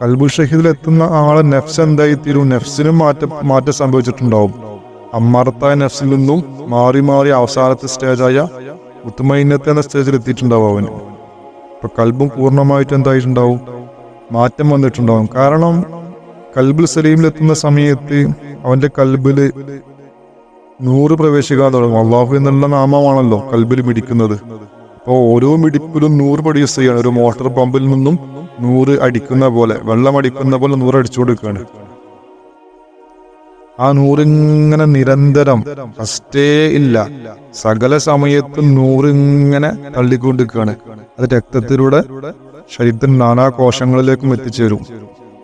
കൽബുൽ ഷഹീദിലെത്തുന്ന ആളെ നെഫ്സ് എന്തായി തീരും? നെഫ്സിനും മാറ്റം മാറ്റം സംഭവിച്ചിട്ടുണ്ടാവും. അമ്മാർത്തായ നെഫ്സിൽ നിന്നും മാറി മാറി അവസാനത്തെ സ്റ്റേജായ ഉത്തുമൈനത്തെ എന്ന സ്റ്റേജിൽ എത്തിയിട്ടുണ്ടാവും അവന്. ഇപ്പൊ കൽബും പൂർണമായിട്ട് എന്തായിട്ടുണ്ടാവും? മാറ്റം വന്നിട്ടുണ്ടാവും. കാരണം കൽബുൽ സലീമിലെത്തുന്ന സമയത്ത് അവന്റെ കൽബിൽ നൂറ് പ്രവേശിക്കാൻ തുടങ്ങും. അള്ളാഹു എന്നുള്ള നാമമാണല്ലോ കൽബിൽ മിടിക്കുന്നത്. അപ്പോൾ ഓരോ മിടിപ്പിലും നൂറ് പ്രൊഡ്യൂസ് ചെയ്യാണ്. ഒരു മോട്ടോർ പമ്പിൽ നിന്നും നൂറ് അടിക്കുന്ന പോലെ വെള്ളം അടിക്കുന്ന പോലെ നൂറ് അടിച്ചു കൊടുക്കുകയാണ്. ആ നൂറിങ്ങനെ നിരന്തരം ഫസ്റ്റേ ഇല്ല. സകല സമയത്തും നൂറിങ്ങനെ തള്ളിക്കൊണ്ടിരിക്കുകയാണ്. അത് രക്തത്തിലൂടെ ശരീരത്തിന് നാനാ കോശങ്ങളിലേക്കും എത്തിച്ചേരും.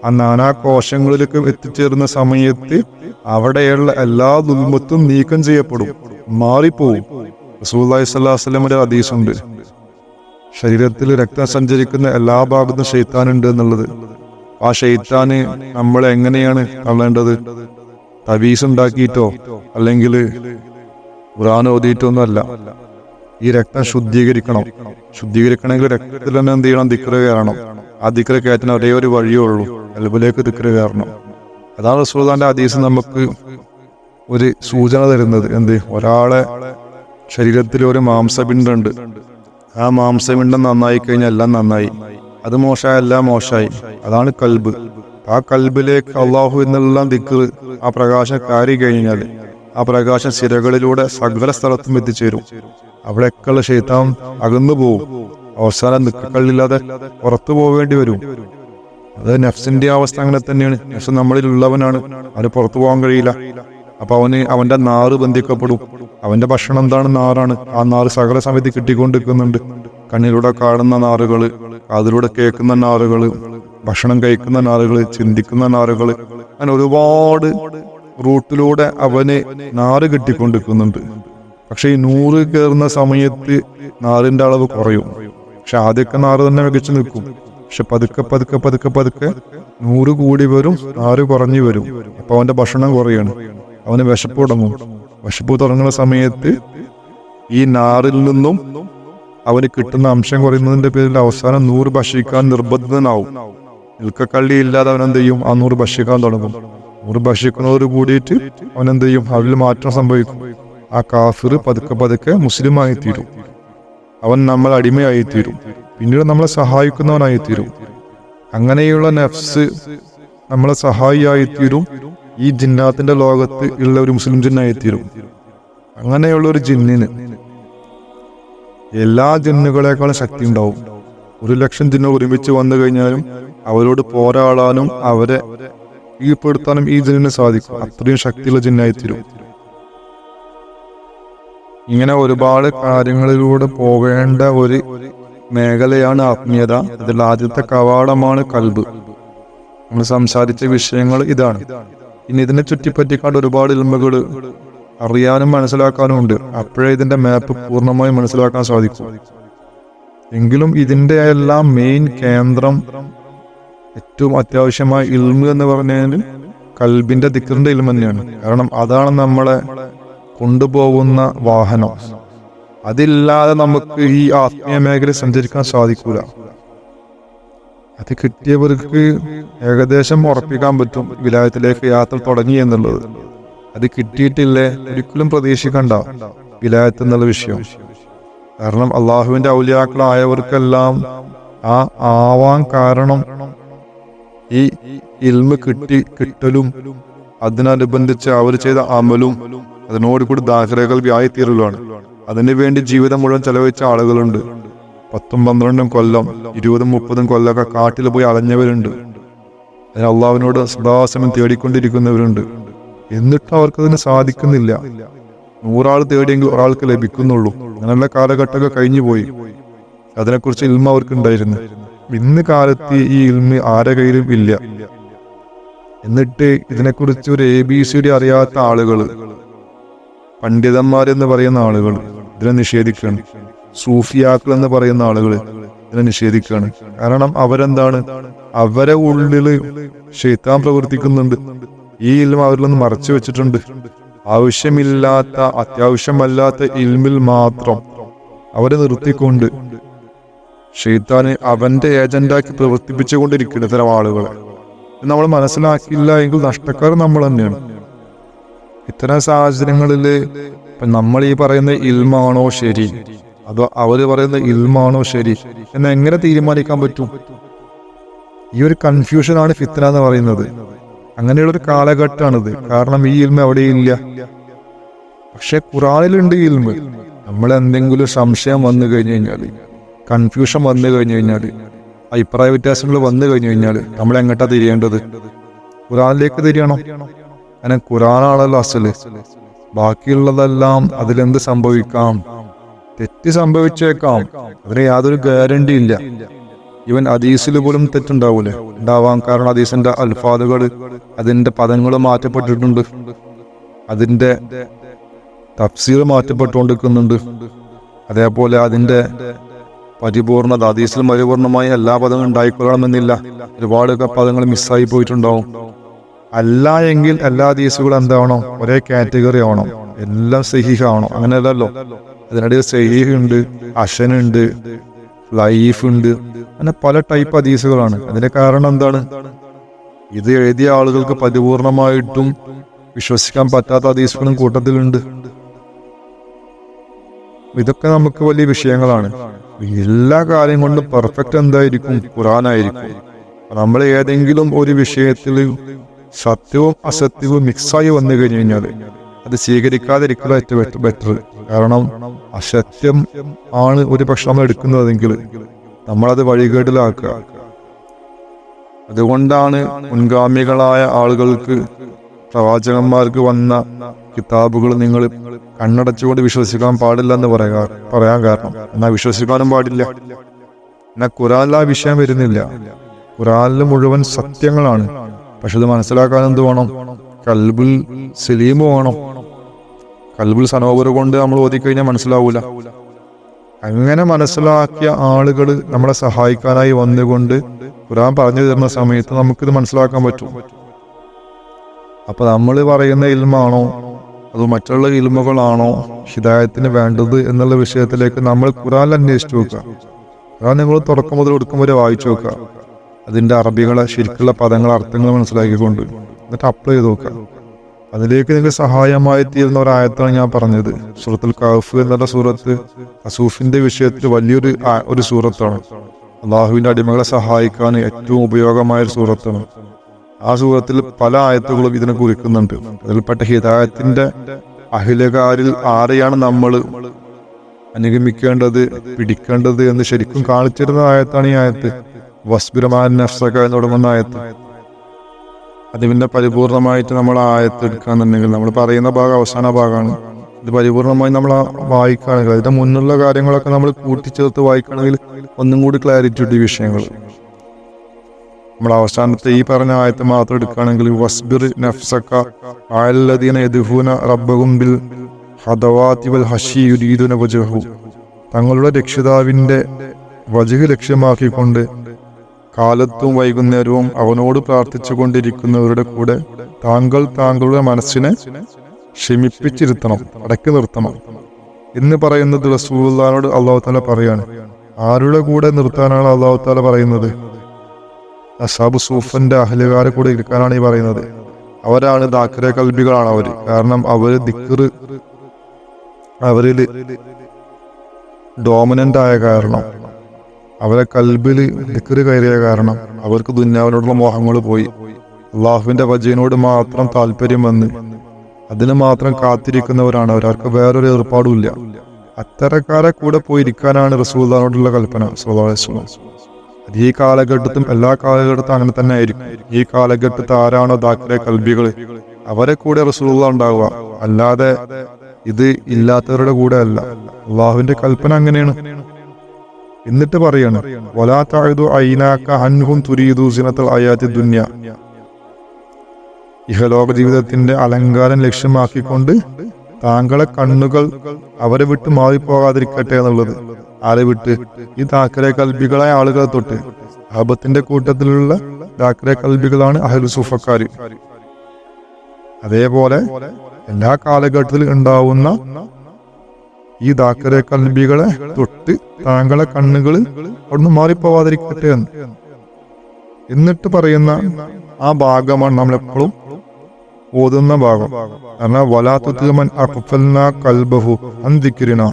ആ നാനാ കോശങ്ങളിലേക്കും എത്തിച്ചേരുന്ന സമയത്ത് അവിടെയുള്ള എല്ലാ ദുൽമത്തും നീക്കം ചെയ്യപ്പെടും. മാറിപ്പോവും. റസൂല്ലായി സ്വല്ലാസ്ലമിന്റെ ഹദീസുണ്ട്. ശരീരത്തിൽ രക്തം സഞ്ചരിക്കുന്ന എല്ലാ ഭാഗത്തും ഷെയ്ത്താനുണ്ട് എന്നുള്ളത്. ആ ഷെയ്ത്താന് നമ്മൾ എങ്ങനെയാണ് തള്ളേണ്ടത്? തവീസ് ഉണ്ടാക്കിയിട്ടോ? അല്ലെങ്കിൽ ഖുറാൻ ഓതിയിട്ടോ ഒന്നുമല്ല. ഈ രക്തം ശുദ്ധീകരിക്കണം. ശുദ്ധീകരിക്കണമെങ്കിൽ രക്തത്തിൽ തന്നെ എന്ത് ചെയ്യണം? ദിക്ര കയറണം. ആ ദിക്ര കയറ്റാൻ ഒരേ ഒരു വഴിയേ ഉള്ളൂ. കൽബിലേക്ക് തിക്കറി കയറണം. അതാണ് റസൂൽദാന്റെ ഹദീസ് നമുക്ക് ഒരു സൂചന തരുന്നത്. എന്ത്? ഒരാളെ ശരീരത്തിൽ ഒരു മാംസപിണ്ടുണ്ട് ആ മാംസപിണ്ടം നന്നായി കഴിഞ്ഞാൽ എല്ലാം നന്നായി. അത് മോശമായ എല്ലാം മോശമായി അതാണ് കൽബ്. ആ കൽബിലേക്ക് അള്ളാഹു എന്നെല്ലാം ദിക്ർ ആ പ്രകാശം കയറി കഴിഞ്ഞാൽ ആ പ്രകാശം സിരകളിലൂടെ സകല സ്ഥലത്തും എത്തിച്ചേരും. അവിടെയൊക്കെയുള്ള ശൈത്താൻ അകന്നു പോവും. അവസാനം നിക്കക്കള്ളില്ലാതെ പുറത്തു പോവേണ്ടി വരും. അത് നഫ്സിന്റെ അവസ്ഥ അങ്ങനെ തന്നെയാണ്. നഫ്സ് നമ്മളിൽ ഉള്ളവനാണ് അവന് പുറത്തു പോകാൻ കഴിയില്ല. അപ്പൊ അവന് അവന്റെ നാറ് ബന്ധിക്കപ്പെടും. അവന്റെ ഭക്ഷണം എന്താണ് നാറാണ്. ആ നാറ് സകല സമയത്ത് കിട്ടിക്കൊണ്ടിരിക്കുന്നുണ്ട്. കണ്ണിലൂടെ കാണുന്ന നാറുകൾ അതിലൂടെ കേൾക്കുന്ന നാറുകൾ ഭക്ഷണം കഴിക്കുന്ന നാറുകൾ ചിന്തിക്കുന്ന നാറുകൾ അങ്ങനെ ഒരുപാട് റൂട്ടിലൂടെ അവന് നാറ് കിട്ടിക്കൊണ്ടിരിക്കുന്നുണ്ട്. പക്ഷെ ഈ നൂറ് കയറുന്ന സമയത്ത് നാറിന്റെ അളവ് കുറയും. പക്ഷെ ആദ്യമൊക്കെ നാറ് തന്നെ മികച്ചു നിൽക്കും. പക്ഷെ പതുക്കെ പതുക്കെ പതുക്കെ പതുക്കെ നൂറ് കൂടി വരും ആറ് കുറഞ്ഞു വരും. അപ്പൊ അവന്റെ ഭക്ഷണം കുറയാണ്. അവന് വിശപ്പ് തുടങ്ങും. വിശപ്പ് തുടങ്ങുന്ന സമയത്ത് ഈ നാറിൽ നിന്നും അവന് കിട്ടുന്ന അംശം കുറയുന്നതിന്റെ പേരിൽ അവസാനം നൂറ് ഭക്ഷിക്കാൻ നിർബന്ധിതനാവും നിൽക്കക്കള്ളി ഇല്ലാതെ അവൻ എന്ത് ചെയ്യും? ആ നൂറ് ഭക്ഷിക്കാൻ തുടങ്ങും. നൂറ് ഭക്ഷിക്കുന്നതോട് കൂടിയിട്ട് അവൻ എന്ത് ചെയ്യും? അവരിൽ മാറ്റം സംഭവിക്കും. ആ കാഫിർ പതുക്കെ പതുക്കെ മുസ്ലിമായി തീരും അവൻ നമ്മൾ അടിമയായി തീരും പിന്നീട് നമ്മളെ സഹായിക്കുന്നവനായി തീരും അങ്ങനെയുള്ള നഫ്സ് നമ്മളെ സഹായിയായി തീരും ഈ ജിന്നാത്തിന്റെ ലോകത്ത് ഉള്ള ഒരു മുസ്ലിം ജിന്നായി തീരും അങ്ങനെയുള്ള ഒരു ജിന്നിന് എല്ലാ ജിന്നുകളെക്കാളും ശക്തി ഉണ്ടാവും ഒരു ലക്ഷം ജിന്ന ഒരുമിച്ച് വന്നു കഴിഞ്ഞാലും അവരോട് പോരാടാനും അവരെ കീഴ്പ്പെടുത്താനും ഈ ജിന്നിന് സാധിക്കും. അത്രയും ശക്തിയുള്ള ജിന്നായി തീരും ഇങ്ങനെ ഒരുപാട് കാര്യങ്ങളിലൂടെ പോകേണ്ട ഒരു മേഖലയാണ് ആത്മീയത. അതിൽ ആദ്യത്തെ കവാടമാണ് കൽബ്. നമ്മൾ സംസാരിച്ച വിഷയങ്ങൾ ഇതാണ്. ഇനി ഇതിനെ ചുറ്റിപ്പറ്റിക്കാണ്ട് ഒരുപാട് ഇൽമകൾ അറിയാനും മനസ്സിലാക്കാനും ഉണ്ട്. അപ്പോഴേ ഇതിന്റെ മാപ്പ് പൂർണമായി മനസ്സിലാക്കാൻ സാധിക്കും. എങ്കിലും ഇതിന്റെ എല്ലാം മെയിൻ കേന്ദ്രം ഏറ്റവും അത്യാവശ്യമായ ഇൽമ എന്ന് പറഞ്ഞാൽ കൽബിന്റെ ദിക്കറിന്റെ ഇൽമ തന്നെയാണ്. കാരണം അതാണ് നമ്മളെ കൊണ്ടുപോകുന്ന വാഹനം. അതില്ലാതെ നമുക്ക് ഈ ആത്മീയ മേഖല സഞ്ചരിക്കാൻ സാധിക്കൂല. അത് കിട്ടിയവർക്ക് ഏകദേശം ഉറപ്പിക്കാൻ പറ്റും വിലായത്തിലേക്ക് യാത്ര തുടങ്ങി എന്നുള്ളത്. അത് കിട്ടിയിട്ടില്ലേ ഒരിക്കലും പ്രതീക്ഷിക്കണ്ട വിലായത്ത് എന്നുള്ള വിഷയം. കാരണം അള്ളാഹുവിന്റെ ഔലിയാക്കളായവർക്കെല്ലാം ആ ആവാൻ കാരണം ഈ ഇൽമ് കിട്ടി കിട്ടലും അതിനനുബന്ധിച്ച് അവർ ചെയ്ത അമലും അതിനോട് കൂടി ദാഹരകൾ വ്യായത്തീരലുമാണ് അതിനു വേണ്ടി ജീവിതം മുഴുവൻ ചെലവഴിച്ച ആളുകളുണ്ട്. പത്തും പന്ത്രണ്ടും കൊല്ലം ഇരുപതും മുപ്പതും കൊല്ലമൊക്കെ കാട്ടിൽ പോയി അലഞ്ഞവരുണ്ട്. അതിന് അള്ളാവിനോട് സദാസമയം തേടിക്കൊണ്ടിരിക്കുന്നവരുണ്ട്. എന്നിട്ടും അവർക്കതിന് സാധിക്കുന്നില്ല. നൂറാൾ തേടിയെങ്കിൽ ഒരാൾക്ക് ലഭിക്കുന്നുള്ളൂ. അങ്ങനെയുള്ള കാലഘട്ടമൊക്കെ കഴിഞ്ഞു പോയി. അതിനെക്കുറിച്ച് ഇൽമ അവർക്ക് ഉണ്ടായിരുന്നു ഇന്ന് കാലത്ത് ഈ ഇൽമ ആരെ കയ്യിലും ഇല്ല. എന്നിട്ട് ഇതിനെക്കുറിച്ച് ഒരു എ ബി സി ഡി അറിയാത്ത ആളുകൾ പണ്ഡിതന്മാരെന്ന് പറയുന്ന ആളുകൾ ഇതിനെ നിഷേധിക്കുകയാണ് സൂഫിയാക്കൾ എന്ന് പറയുന്ന ആളുകൾ ഇതിനെ നിഷേധിക്കുകയാണ് കാരണം അവരെന്താണ്? അവരെ ഉള്ളിൽ ഷെയ്ത്താൻ പ്രവർത്തിക്കുന്നുണ്ട്. ഈ ഇൽമ അവരിൽ നിന്ന് മറച്ചു വെച്ചിട്ടുണ്ട്. ആവശ്യമില്ലാത്ത അത്യാവശ്യമല്ലാത്ത ഇൽമിൽ മാത്രം അവരെ നിർത്തിക്കൊണ്ട് ഷെയ്ത്താന് അവന്റെ ഏജന്റാക്കി പ്രവർത്തിപ്പിച്ചുകൊണ്ടിരിക്കുന്ന ഇത്തരം ആളുകളെ. നമ്മൾ മനസ്സിലാക്കിയില്ല എങ്കിൽ നഷ്ടക്കാർ നമ്മൾ തന്നെയാണ്. ഇത്തരം സാഹചര്യങ്ങളിൽ ഇപ്പൊ നമ്മൾ ഈ പറയുന്ന ഇൽമാണോ ശരി? അതോ അവർ പറയുന്ന ഇൽമാണോ ശരി? എന്ന് എങ്ങനെ തീരുമാനിക്കാൻ പറ്റും? ഈ ഒരു കൺഫ്യൂഷനാണ് ഫിത്തന എന്ന് പറയുന്നത്. അങ്ങനെയുള്ളൊരു കാലഘട്ടമാണിത്. കാരണം ഈ ഇൽമ എവിടെയില്ല പക്ഷെ ഖുറാനിലുണ്ട് ഇൽമ. നമ്മൾ എന്തെങ്കിലും സംശയം വന്നു കഴിഞ്ഞു കഴിഞ്ഞാൽ കൺഫ്യൂഷൻ വന്നു കഴിഞ്ഞു കഴിഞ്ഞാൽ അഭിപ്രായ വ്യത്യാസങ്ങൾ വന്നു കഴിഞ്ഞു കഴിഞ്ഞാൽ നമ്മൾ എങ്ങോട്ടാ തിരിയേണ്ടത്? ഖുറാനിലേക്ക് തിരിയണം. കാരണം ഖുറാനാണല്ലോ അസൽ. ബാക്കിയുള്ളതെല്ലാം അതിലെന്ത് സംഭവിക്കാം? തെറ്റ് സംഭവിച്ചേക്കാം. അതിന് യാതൊരു ഗ്യാരണ്ടി ഇല്ല ഇവൻ അദീസിൽ പോലും തെറ്റുണ്ടാവൂലേ. ഉണ്ടാവാം കാരണം അദീസിന്റെ അൽഫാദുകൾ അതിന്റെ പദങ്ങൾ മാറ്റപ്പെട്ടിട്ടുണ്ട്. അതിന്റെ തഫ്സീർ മാറ്റപ്പെട്ടുകൊണ്ടിരിക്കുന്നുണ്ട്. അതേപോലെ അതിന്റെ പരിപൂർണത അദീസിൽ പരിപൂർണമായി എല്ലാ പദങ്ങളും ഉണ്ടായിക്കൊള്ളണമെന്നില്ല. ഒരുപാട് പദങ്ങൾ മിസ്സായി പോയിട്ടുണ്ടാവും. അല്ല എങ്കിൽ എല്ലാ ഹദീസുകളും എന്താവണം? ഒരേ കാറ്റഗറി ആവണം. എല്ലാം സഹീഹ് ആവണം അങ്ങനെയല്ലല്ലോ? അതിനിടയിൽ സഹീഹ് ഉണ്ട് അഷനുണ്ട് ലൈഫ് ഉണ്ട് അങ്ങനെ പല ടൈപ്പ് ഹദീസുകളാണ് അതിന്റെ കാരണം എന്താണ്? ഇത് എഴുതിയ ആളുകൾക്ക് പരിപൂർണമായിട്ടും വിശ്വസിക്കാൻ പറ്റാത്ത ഹദീസുകളും കൂട്ടത്തിലുണ്ട്. ഇതൊക്കെ നമുക്ക് വലിയ വിഷയങ്ങളാണ്. എല്ലാ കാര്യം കൊണ്ടും പെർഫെക്റ്റ് എന്തായിരിക്കും? ഖുറാനായിരിക്കും നമ്മൾ ഏതെങ്കിലും ഒരു വിഷയത്തിൽ സത്യവും അസത്യവും മിക്സായി വന്നു കഴിഞ്ഞു കഴിഞ്ഞാൽ അത് സ്വീകരിക്കാതിരിക്കുക ഏറ്റവും ബെറ്റർ കാരണം അസത്യം ആണ് ഒരു പക്ഷെ നമ്മൾ എടുക്കുന്നതെങ്കിൽ നമ്മളത് വഴികേടിലാക്കുക. അതുകൊണ്ടാണ് മുൻഗാമികളായ ആളുകൾക്ക് പ്രവാചകന്മാർക്ക് വന്ന കിതാബുകൾ നിങ്ങൾ കണ്ണടച്ചുകൊണ്ട് വിശ്വസിക്കാൻ പാടില്ല എന്ന് പറയാ പറയാൻ കാരണം. എന്നാൽ വിശ്വസിക്കാനും പാടില്ല. എന്നാൽ ഖുറാനിൽ ആ വിഷയം വരുന്നില്ല. ഖുറാനിൽ മുഴുവൻ സത്യങ്ങളാണ്. പക്ഷെ ഇത് മനസ്സിലാക്കാൻ എന്ത് വേണം? കൽബുൽ സലീമ് വേണം. കൽബുൽ സനോബർ കൊണ്ട് നമ്മൾ ഓതിക്കഴിഞ്ഞാൽ മനസ്സിലാവൂല. അങ്ങനെ മനസ്സിലാക്കിയ ആളുകൾ നമ്മളെ സഹായിക്കാനായി വന്നുകൊണ്ട് ഖുറാൻ പറഞ്ഞു തരുന്ന സമയത്ത് നമുക്കിത് മനസ്സിലാക്കാൻ പറ്റും. അപ്പൊ നമ്മൾ പറയുന്ന ഇൽമാണോ? അത് മറ്റുള്ള ഇൽമുകളാണോ ഹിദായത്തിന് വേണ്ടത് എന്നുള്ള വിഷയത്തിലേക്ക് നമ്മൾ ഖുറാൻ അന്വേഷിച്ചു നോക്കുക. ഖുറാൻ നിങ്ങൾ തുടക്കം മുതൽ വരെ വായിച്ചു നോക്കുക. അതിന്റെ അറബികളെ ശരിക്കുള്ള പദങ്ങൾ അർത്ഥങ്ങൾ മനസ്സിലാക്കിക്കൊണ്ട് എന്നിട്ട് അപ്ലൈ ചെയ്ത് നോക്കുക. അതിലേക്ക് നിങ്ങൾക്ക് സഹായമായി തീരുന്ന ഒരായത്താണ് ഞാൻ പറഞ്ഞത്. സൂറത്തുൽ കാഫ് എന്നുള്ള സൂറത്ത് അസൂഫിന്റെ വിഷയത്തിൽ വലിയൊരു ഒരു സൂറത്താണ്. അള്ളാഹുവിന്റെ അടിമകളെ സഹായിക്കാൻ ഏറ്റവും ഉപയോഗമായ ഒരു സൂറത്താണ്. ആ സൂറത്തിൽ പല ആയത്തുകളും ഇതിനെ കുറിക്കുന്നുണ്ട്. അതിൽപ്പെട്ട ഹിതായത്തിന്റെ അഹിലകാരിൽ ആരെയാണ് നമ്മൾ അനുഗമിക്കേണ്ടത് പിടിക്കേണ്ടത് എന്ന് ശരിക്കും കാണിച്ചിരുന്ന ആയത്താണ് ഈ ആയത്ത്. വസ്ബിരമാൻ നഫ്സക ആയത്ത് പരിപൂർണമായിട്ട് നമ്മൾ ആ ആയത്ത് എടുക്കാന്നുണ്ടെങ്കിൽ നമ്മൾ പറയുന്ന ഭാഗം അവസാന ഭാഗമാണ്. ഇത് പരിപൂർണമായി നമ്മൾ വായിക്കുകയാണെങ്കിൽ അതിന്റെ മുന്നുള്ള കാര്യങ്ങളൊക്കെ നമ്മൾ കൂട്ടിച്ചേർത്ത് വായിക്കുകയാണെങ്കിൽ ഒന്നും കൂടി ക്ലാരിറ്റി ഉണ്ട് വിഷയങ്ങൾ. നമ്മൾ അവസാനത്തെ ഈ പറഞ്ഞ ആയത്ത് മാത്രം എടുക്കുകയാണെങ്കിൽ വസ്ബിർ നഫ്സക ആയല്ലദീന റബ്ബഹും ബിൽ ഹഷി വജഹു. തങ്ങളുടെ രക്ഷിതാവിന്റെ വജഹ് ലക്ഷ്യമാക്കിക്കൊണ്ട് കാലത്തും വൈകുന്നേരവും അവനോട് പ്രാർത്ഥിച്ചു കൊണ്ടിരിക്കുന്നവരുടെ കൂടെ താങ്കൾ താങ്കളുടെ മനസ്സിനെ ക്ഷമിപ്പിച്ചിരുത്തണം അടക്കി നിർത്തണം എന്ന് പറയുന്നത് റസൂലുള്ളാഹിനോട് അള്ളാഹു താല പറയാണ്. ആരുടെ കൂടെ നിർത്താനാണ് അള്ളാഹു താല പറയുന്നത്? അസാബ് സൂഫന്റെ അഹലുകാരെ കൂടെ ഇരിക്കാനാണ് ഈ പറയുന്നത്. അവരാണ് ദാക്കര കൽബികളാണ് അവർ. കാരണം അവർ ദിക്കർ അവരിൽ ഡോമിനന്റ് ആയ കാരണം. അവരെ കൽബിൽ ദിക്കറ് കയറിയ കാരണം അവർക്ക് ദുന്യാവിനോടുള്ള മോഹങ്ങൾ പോയി. അള്ളാഹുവിന്റെ വജയിനോട് മാത്രം താല്പര്യം വന്ന് അതിന് മാത്രം കാത്തിരിക്കുന്നവരാണ് അവർ. വേറൊരു ഏർപ്പാടുമില്ല. അത്തരക്കാരെ കൂടെ പോയിരിക്കാനാണ് റസൂദാനോടുള്ള കൽപ്പന വസല്ലം. അത് ഈ കാലഘട്ടത്തും എല്ലാ കാലഘട്ടത്തും അങ്ങനെ തന്നെ ആയിരിക്കും. ഈ കാലഘട്ടത്ത് ആരാണോ ദാക്കിലെ കൽബികൾ? അവരെ കൂടെ റസൂലുള്ള ഉണ്ടാവുക. അല്ലാതെ ഇത് ഇല്ലാത്തവരുടെ കൂടെ അല്ല. അള്ളാഹുവിന്റെ കൽപ്പന അങ്ങനെയാണ്. എന്നിട്ട് പറയാണ് ദുന്യ. ഇഹലോക ജീവിതത്തിന്റെ അലങ്കാരം ലക്ഷ്യമാക്കിക്കൊണ്ട് താങ്കളെ കണ്ണുകൾ അവരെ വിട്ട് മാറിപ്പോകാതിരിക്കട്ടെ എന്നുള്ളത്. ആരെ വിട്ട്? ഈ താക്കരെ കൽബികളായ ആളുകളെ തൊട്ട്. അഹബത്തിന്റെ കൂട്ടത്തിലുള്ള താക്കരെ കൽബികളാണ് അഹലു സുഫക്കാര്. അതേപോലെ എല്ലാ കാലഘട്ടത്തിലും ഉണ്ടാവുന്ന ഈ ദാക്കരെ കൽബികളെ തൊട്ട് താങ്കളെ കണ്ണുകൾ അവിടുന്ന് മാറിപ്പോവാതിരിക്കട്ടെ എന്ന്. എന്നിട്ട് പറയുന്ന ആ ഭാഗമാണ് നമ്മൾ എപ്പോഴും ഓതുന്ന ഭാഗം. കാരണം വലാത്തുമൻ അഖ്ഫൽന കൽബഹു അന്തിക്കിരിന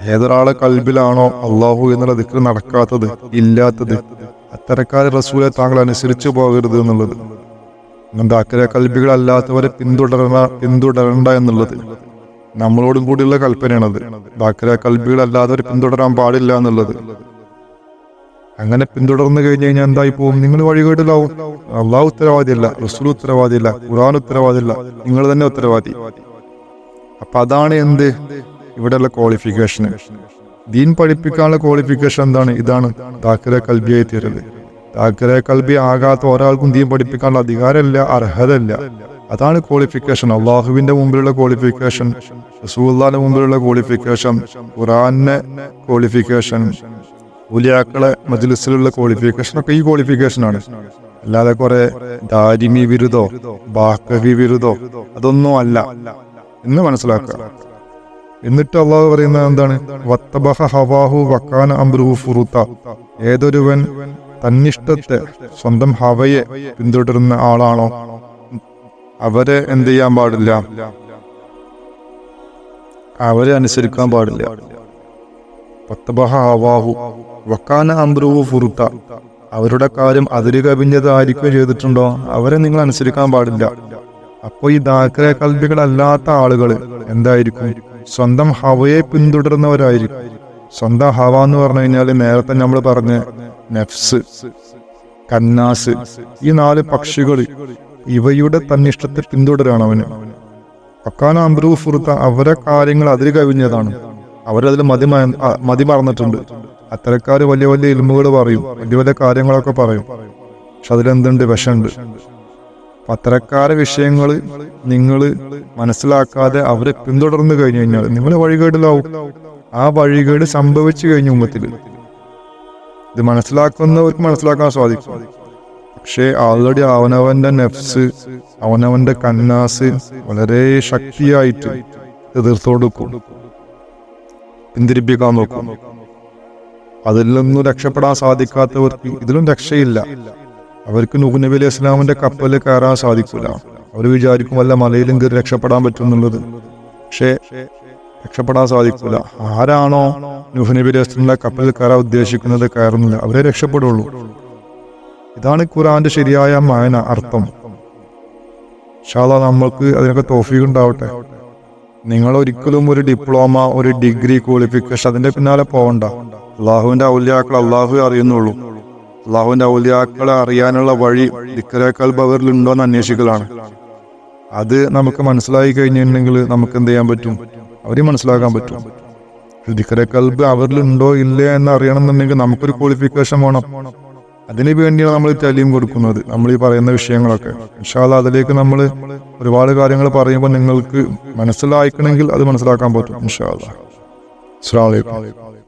ഏതൊരാളെ കൽബിലാണോ അള്ളാഹു എന്നുള്ള ദിക്ർ നടക്കാത്തത് ഇല്ലാത്തത് അത്തരക്കാരെ റസൂലെ താങ്കൾ അനുസരിച്ചു പോകരുത് എന്നുള്ളത്. അങ്ങനത്തെ അക്കരെ കൽബികളല്ലാത്തവരെ പിന്തുടരണ പിന്തുടരണ്ട എന്നുള്ളത്. നമ്മളോടും കൂടിയുള്ള കൽപ്പനയാണത്. അല്ലാതെ ഒരു പിന്തുടരാൻ പാടില്ല എന്നുള്ളത്. അങ്ങനെ പിന്തുടർന്നു കഴിഞ്ഞു കഴിഞ്ഞാൽ എന്തായി പോകും നിങ്ങൾ വഴികേടിലാവും. അള്ളാഹു ഉത്തരവാദിയല്ല റസൂൽ ഉത്തരവാദിയല്ല ഖുറാൻ ഉത്തരവാദിയല്ല നിങ്ങൾ തന്നെ ഉത്തരവാദി. അപ്പൊ അതാണ് എന്ത്? ഇവിടെയുള്ള ക്വാളിഫിക്കേഷൻ ദീൻ പഠിപ്പിക്കാനുള്ള ക്വാളിഫിക്കേഷൻ എന്താണ്? ഇതാണ് താക്കര കൽബിയായി തീരൽ. താക്കര കൽബി ആകാത്ത ഒരാൾക്കും ദീൻ പഠിപ്പിക്കാനുള്ള അധികാരമില്ല അർഹതയില്ല. അതാണ് ക്വാളിഫിക്കേഷൻ അള്ളാഹുവിന്റെ മുമ്പിലുള്ള ക്വാളിഫിക്കേഷൻ റസൂല്ലാന്റെ മുമ്പിലുള്ള ക്വാളിഫിക്കേഷൻ ഖുറാന്റെ ക്വാളിഫിക്കേഷൻ ഉലിയാക്കളെ മജ്ലിസിലുള്ള ക്വാളിഫിക്കേഷൻ ഒക്കെ ഈ ക്വാളിഫിക്കേഷനാണ് അല്ലാതെ കുറെ ദാരിമി വിരുദ്ധോ ബാക്കവി വിരുദ്ധോ അതൊന്നും അല്ല എന്ന് മനസ്സിലാക്കുക. എന്നിട്ട് അള്ളാഹു പറയുന്നത് എന്താണ്? വത്തബഹ ഹവാഹു വക്കാന അംബ്രുഹു ഫുറുത്ത. ഏതൊരുവൻ തന്നിഷ്ടത്തെ സ്വന്തം ഹവയെ പിന്തുടരുന്ന ആളാണോ? അവരെ എന്ത് ചെയ്യാൻ പാടില്ല. അവരെ അനുസരിക്കാൻ പാടില്ല. അവരുടെ കാര്യം അതിര് കവിഞ്ഞതായിരിക്കും ചെയ്തിട്ടുണ്ടോ? അവരെ നിങ്ങൾ അനുസരിക്കാൻ പാടില്ല. അപ്പോൾ ഈ ദാക്കര കൽവികളല്ലാത്ത ആളുകൾ എന്തായിരിക്കും? സ്വന്തം ഹവയെ പിന്തുടരുന്നവരായിരിക്കും സ്വന്തം ഹവ എന്ന് പറഞ്ഞു കഴിഞ്ഞാൽ നേരത്തെ നമ്മൾ പറഞ്ഞ നെഫ്സ് കന്നാസ് ഈ നാല് പക്ഷികൾ ഇവയുടെ തന്നിഷ്ടത്തെ പിന്തുടരാണ് അവന് അക്കാന അംബ്രൂ ഫുർത്ത അവരെ കാര്യങ്ങൾ അതിര് കവിഞ്ഞതാണ് അവരതിൽ മതി മതി മറന്നിട്ടുണ്ട്. അത്തരക്കാർ വലിയ വലിയ ഇൽമുകൾ പറയും വലിയ വലിയ കാര്യങ്ങളൊക്കെ പറയും. പക്ഷെ അതിലെന്തുണ്ട്? വിഷമുണ്ട്. പത്രക്കാര വിഷയങ്ങൾ നിങ്ങൾ മനസ്സിലാക്കാതെ അവരെ പിന്തുടർന്നു കഴിഞ്ഞു കഴിഞ്ഞാൽ നിങ്ങൾ വഴികേടിലാവും. ആ വഴികേട് സംഭവിച്ചു കഴിഞ്ഞു മുമ്പത്തിൽ ഇത് മനസ്സിലാക്കുന്നവർക്ക് മനസ്സിലാക്കാൻ സാധിക്കും. പക്ഷേ ആൾറെഡി അവനവന്റെ നെഫ്സ് അവനവന്റെ കന്നാസ് വളരെ ശക്തിയായിട്ട് എതിർത്തോട് പിന്തിരിപ്പിക്കാൻ നോക്കും. അതിൽ നിന്നും രക്ഷപ്പെടാൻ സാധിക്കാത്തവർക്ക് ഇതിലും രക്ഷയില്ല. അവർക്ക് നൂഹ് നബി അലൈഹി ഇസ്ലാമിന്റെ കപ്പലിൽ കയറാൻ സാധിക്കില്ല അവർ വിചാരിക്കും അല്ല മലയിലും കയറി രക്ഷപ്പെടാൻ പറ്റുന്നുള്ളത് പക്ഷേ രക്ഷപ്പെടാൻ സാധിക്കില്ല ആരാണോ നൂഹ് നബി അലൈഹി ഇസ്ലാമിന്റെ കപ്പലിൽ കയറാൻ ഉദ്ദേശിക്കുന്നത് കയറുന്നില്ല. അവരെ രക്ഷപ്പെടുള്ളൂ. ഇതാണ് ഖുറാന്റെ ശരിയായ മായന അർത്ഥം. ഷാള നമ്മൾക്ക് അതിനൊക്കെ തോഫീക്ക് ഉണ്ടാവട്ടെ. നിങ്ങൾ ഒരിക്കലും ഒരു ഡിപ്ലോമ ഒരു ഡിഗ്രി ക്വാളിഫിക്കേഷൻ അതിന്റെ പിന്നാലെ പോകണ്ട അള്ളാഹുവിന്റെ ഔല്യാക്കൾ അള്ളാഹു അറിയുന്നുള്ളൂ. അള്ളാഹുവിന്റെ ഔല്യാക്കളെ അറിയാനുള്ള വഴി ദിക്കരേക്കാൾ ബവറിലുണ്ടോ എന്ന് അന്വേഷിക്കലാണ്. അത് നമുക്ക് മനസ്സിലായി കഴിഞ്ഞിട്ടുണ്ടെങ്കിൽ നമുക്ക് എന്ത് ചെയ്യാൻ പറ്റും? അവരെ മനസ്സിലാക്കാൻ പറ്റും. ദിക്കരെ കൽബ് അവരിലുണ്ടോ ഇല്ലേ എന്ന് അറിയണം എന്നുണ്ടെങ്കിൽ നമുക്കൊരു ക്വാളിഫിക്കേഷൻ വേണം. അതിനു വേണ്ടിയാണ് നമ്മൾ തെളിയും കൊടുക്കുന്നത്. നമ്മൾ ഈ പറയുന്ന വിഷയങ്ങളൊക്കെ. ഇൻഷാല്ല അതിലേക്ക് നമ്മൾ ഒരുപാട് കാര്യങ്ങൾ പറയുമ്പോൾ നിങ്ങൾക്ക് മനസ്സിലായിക്കണമെങ്കിൽ അത് മനസ്സിലാക്കാൻ പറ്റും ഇൻഷാല്ല അസ്സലാമു അലൈക്കും.